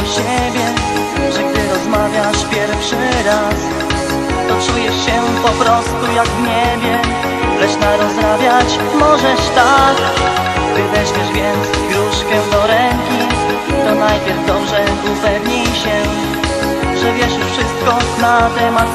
siebie Że gdy rozmawiasz pierwszy raz To czujesz się po prostu jak w niebie. Lecz na rozrabiać możesz tak. Gdy weźmiesz więc gruszkę do ręki To najpierw dobrze upewnij się Że wiesz już wszystko na temat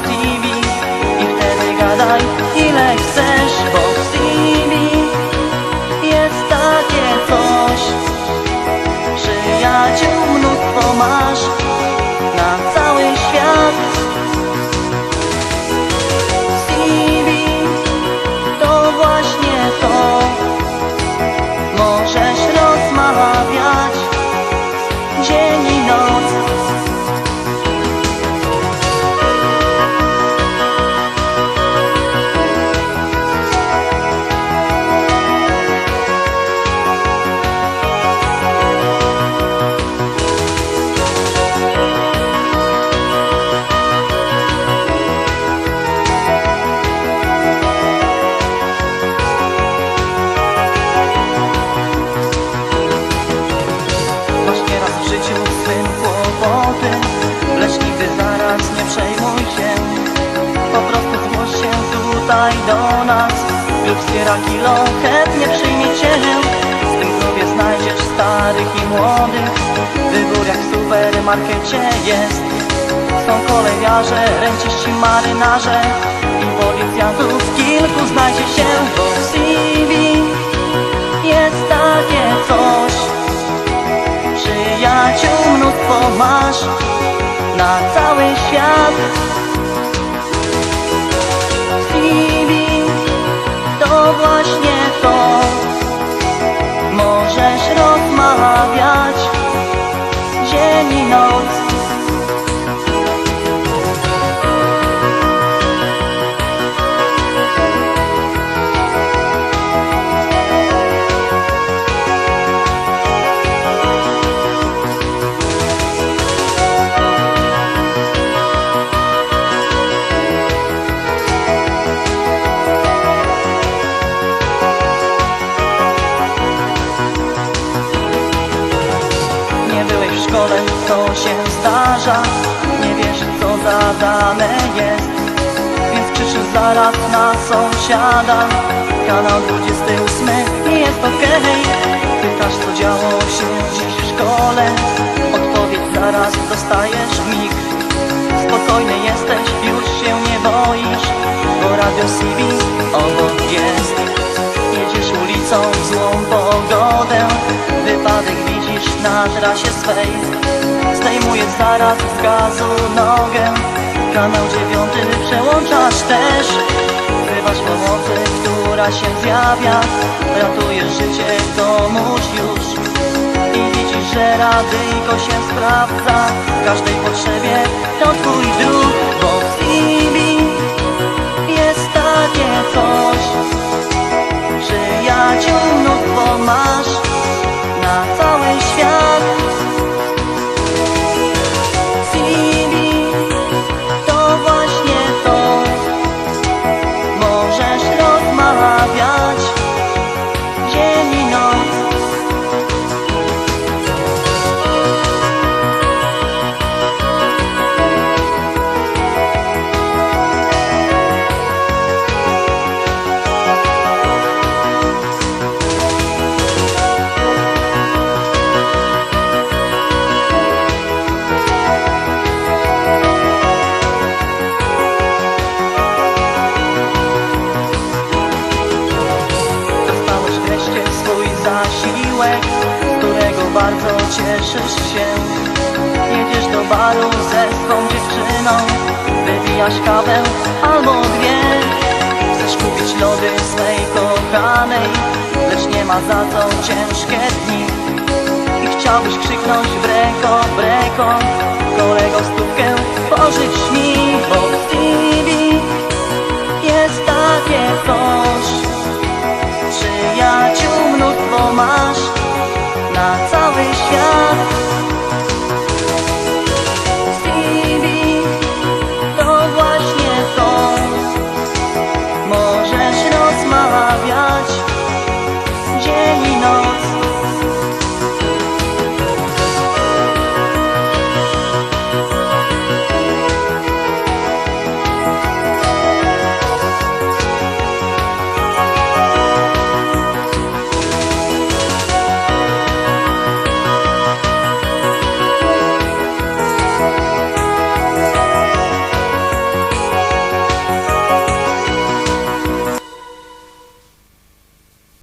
tutaj do nas. Lub wspiera kilo chętnie przyjmie cię. W tym klubie znajdziesz starych i młodych. Wybór jak w supermarkecie jest. Są kolejarze, ręciści, marynarze. I policjantów kilku znajdzie się Bo w CV jest takie coś. Przyjaciół mnóstwo masz na cały świat właśnie w szkole, to się zdarza. Nie wiesz co zadane jest. Więc krzyczysz zaraz na sąsiada. Kanał 28 i jest okej. Pytasz co działo się dziś w szkole. Odpowiedź zaraz dostajesz w mig. Spokojny jesteś, już się nie boisz Bo radio CV obok jest. Jedziesz ulicą pogodę Na trasie swej. Zdejmujesz zaraz z gazu nogę. Kanał dziewiąty przełączasz też. Wzywasz pomocy, która się zjawia. Ratujesz życie komuś już. I widzisz, że radyjko się sprawdza. W każdej potrzebie to twój druk. Bo w TV jest takie coś cieszysz się. Jedziesz do baru ze swą dziewczyną. Wypijasz kawę albo dwie. Chcesz kupić lody swej kochanej Lecz nie ma za co ciężkie dni. I chciałbyś krzyknąć breko, breko Kolego stówkę pożycz mi. Bo możesz rozmawiać dzień i noc.